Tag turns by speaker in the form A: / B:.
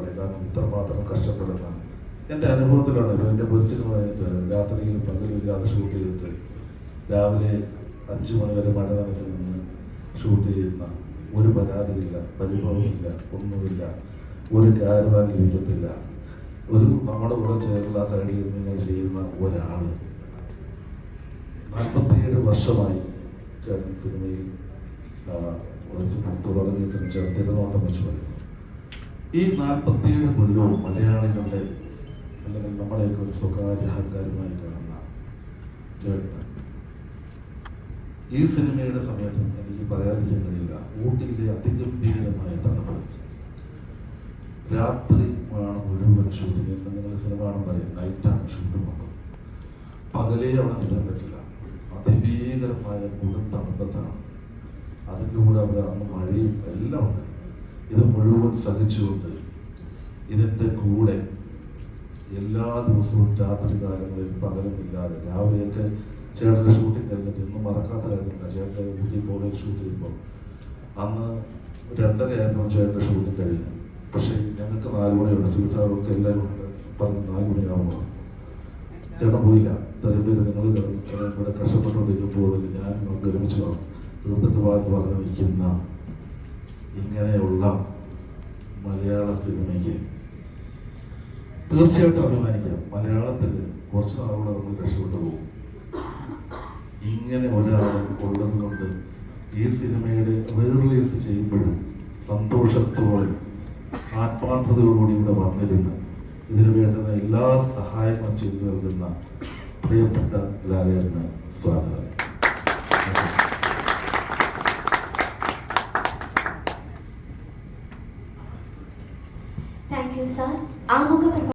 A: പറയും കാരണം ഇത്രമാത്രം കഷ്ടപ്പെടുന്ന എന്റെ അനുഭവത്തിലാണ് ഇപ്പോൾ എന്റെ കഴിഞ്ഞിട്ട് വരാം രാത്രിയിലും പകലും ഇല്ലാതെ ഷൂട്ട് ചെയ്തിട്ട് രാവിലെ അഞ്ച് മണി വരെ മഴ നനഞ്ഞു നിന്ന് ഷൂട്ട് ചെയ്യുന്ന ഒരു പരാതിയില്ല പരിഭവമില്ല ഒന്നുമില്ല ഒരു കാരവാൻ ഇരിക്കത്തില്ല ഒരു നമ്മുടെ കൂടെ ചേർന്ന സൈഡിൽ ഇരുന്ന് ഇങ്ങനെ ചെയ്യുന്ന ഒരാൾ നാൽപ്പത്തിയേഴ് വർഷമായി ചേട്ടൻ സിനിമയിൽ ചേട്ടൻ തിരുനോട്ടം വെച്ച് പറയും ഈ നാൽപ്പത്തിയേഴ് കൊല്ലവും മലയാളികളുടെ അല്ലെങ്കിൽ നമ്മുടെയൊക്കെ ഒരു സ്വകാര്യ അഹങ്കാരമായി കാണുന്ന ചേട്ടൻ. ഈ സിനിമയുടെ സമയത്ത് എനിക്ക് പറയാതിരിക്കാൻ കഴിയില്ല ഊട്ടിയിലെ അതിഗംഭീരമായ തണുപ്പ്. രാത്രി ആണ് മുഴുവൻ ഷൂട്ടിംഗ് എന്ന് നിങ്ങൾ സിനിമ ആണെന്ന് പറയും നൈറ്റാണ് ഷൂട്ട് മൊത്തം. പകലേ അവിടെ നിൽക്കാൻ പറ്റില്ല. അതിഭീകരമായ കൊടും തണുപ്പത്താണ്. അതിന്റെ കൂടെ അവിടെ അന്ന് മഴയും എല്ലാം ഉണ്ട്. ഇത് മുഴുവൻ സഹിച്ചുകൊണ്ട് ഇതിന്റെ കൂടെ എല്ലാ ദിവസവും രാത്രി കാലങ്ങളിൽ പകലുമില്ലാതെ രാവിലെയൊക്കെ ചേട്ടന്റെ ഷൂട്ടിംഗ് കഴിഞ്ഞിട്ട് ഇന്നും മറക്കാത്ത കാര്യമില്ല ചേട്ടന്റെ ഊട്ടി കോളേജ് ഷൂട്ട് ചെയ്യുമ്പോൾ അന്ന് രണ്ടരയായിരുന്നു ചേട്ടന്റെ ഷൂട്ടിംഗ് കഴിഞ്ഞു. പക്ഷേ ഞങ്ങൾക്ക് നാല് മണിയുണ്ട് സിൽസാർക്ക് എല്ലാവരും ഉണ്ട്. പറഞ്ഞ് നാല് മണിയാവുന്നു ചേട്ടൻ പോയില്ല. ഇത്രയും നിങ്ങൾ കിടന്നു ഇവിടെ കഷ്ടപ്പെട്ടുകൊണ്ടിരിക്കും പോകുന്നില്ല ഞാൻ നമുക്ക് ഒരുമിച്ച് വന്നു തീർത്തിട്ട് വാ എന്ന് പറഞ്ഞ് നിൽക്കുന്ന ഇങ്ങനെയുള്ള മലയാള സിനിമയ്ക്ക് തീർച്ചയായിട്ടും അഭിമാനിക്കാം. മലയാളത്തിൽ കുറച്ച് നാളുകൂടെ നമ്മൾ രക്ഷപ്പെട്ടു പോകും. ഇങ്ങനെ ഒരാൾ ഉള്ളത് കൊണ്ട് ഈ സിനിമയുടെ റീറിലീസ് ചെയ്യുമ്പോഴും സന്തോഷത്തോടെ ആത്മാർത്ഥതയോടുകൂടി ഇവിടെ വന്നിരുന്ന് ഇതിന് വേണ്ടുന്ന എല്ലാ സഹായങ്ങളും ചെയ്തു നൽകുന്ന പ്രിയപ്പെട്ട ലാലേട്ടന് സ്വാഗതം.
B: താങ്ക് യു സാർ ആമുഖ